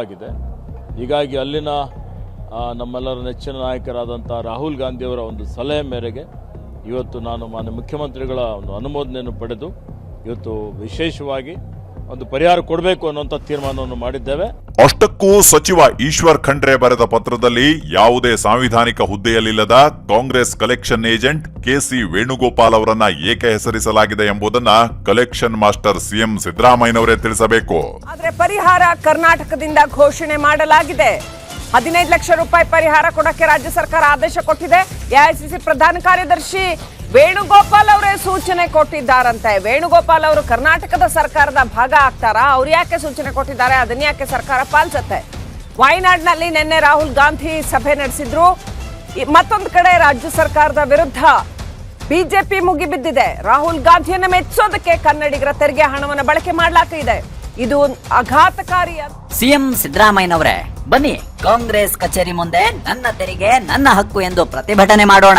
ಆಗಿದೆ ಹೀಗಾಗಿ ಅಲ್ಲಿನ ನಮ್ಮೆಲ್ಲರ ನೆಚ್ಚಿನ ನಾಯಕರಾದಂಥ ರಾಹುಲ್ ಗಾಂಧಿಯವರ ಒಂದು ಸಲಹೆ ಮೇರೆಗೆ ಇವತ್ತು ನಾನು ಮಾನ್ಯ ಮುಖ್ಯಮಂತ್ರಿಗಳ ಒಂದು ಅನುಮೋದನೆಯನ್ನು ಪಡೆದು ಇವತ್ತು ವಿಶೇಷವಾಗಿ ಒಂದು ಪರಿಹಾರ ಕೊಡಬೇಕು ಅನ್ನುವಂಥ ತೀರ್ಮಾನವನ್ನು ಮಾಡಿದ್ದೇವೆ. ಅಷ್ಟಕ್ಕೂ ಸಚಿವ ಈಶ್ವರ್ ಖಂಡ್ರೆ ಬರೆದ ಪತ್ರದಲ್ಲಿ ಯಾವುದೇ ಸಾಂವಿಧಾನಿಕ ಹುದ್ದೆಯಲ್ಲಿಲ್ಲದ Congress collection agent K C Venugopal ಅವರನ್ನ ಏಕೆ ಹೆಸರಿಸಲಾಗಿದೆ ಎಂಬುದನ್ನ ಕಲೆಕ್ಷನ್ ಮಾಸ್ಟರ್ ಸಿಎಂ ಸಿದ್ದರಾಮಯ್ಯನವರೇ ತಿಳಿಸಬೇಕು. ಆದ್ರೆ ಪರಿಹಾರ ಕರ್ನಾಟಕದಿಂದ ಘೋಷಣೆ ಮಾಡಲಾಗಿದೆ. ಹದಿನೈದು ಲಕ್ಷ ರೂಪಾಯಿ ಪರಿಹಾರ ಕೊಡಕ್ಕೆ ರಾಜ್ಯ ಸರ್ಕಾರ ಆದೇಶ ಕೊಟ್ಟಿದೆ. ಎಐಸಿಸಿ ಪ್ರಧಾನ ಕಾರ್ಯದರ್ಶಿ ವೇಣುಗೋಪಾಲ್ ಅವರೇ ಸೂಚನೆ ಕೊಟ್ಟಿದ್ದಾರಂತೆ. ವೇಣುಗೋಪಾಲ್ ಅವರು ಕರ್ನಾಟಕದ ಸರ್ಕಾರದ ಭಾಗ ಆಗ್ತಾರಾ? ಅವ್ರು ಯಾಕೆ ಸೂಚನೆ ಕೊಟ್ಟಿದ್ದಾರೆ? ಅದನ್ನ ಯಾಕೆ ಸರ್ಕಾರ ಪಾಲಿಸುತ್ತೆ? ವಯನಾಡ್ನಲ್ಲಿ ನಿನ್ನೆ ರಾಹುಲ್ ಗಾಂಧಿ ಸಭೆ ನಡೆಸಿದ್ರು. ಮತ್ತೊಂದು ಕಡೆ ರಾಜ್ಯ ಸರ್ಕಾರದ ವಿರುದ್ಧ ಬಿಜೆಪಿ ಮುಗಿಬಿದ್ದಿದೆ. ರಾಹುಲ್ ಗಾಂಧಿಯನ್ನು ಮೆಚ್ಚೋದಕ್ಕೆ ಕನ್ನಡಿಗರ ತೆರಿಗೆ ಹಣವನ್ನು ಬಳಕೆ ಮಾಡಲಾಗ್ತಿದೆ ಇದು. ಆಘಾತಕಾರಿ ಸಿಎಂ ಸಿದ್ದರಾಮಯ್ಯನವರೇ, ಬನ್ನಿ, ಕಾಂಗ್ರೆಸ್ ಕಚೇರಿ ಮುಂದೆ ನನ್ನ ತೆರಿಗೆ ನನ್ನ ಹಕ್ಕು ಎಂದು ಪ್ರತಿಭಟನೆ ಮಾಡೋಣ.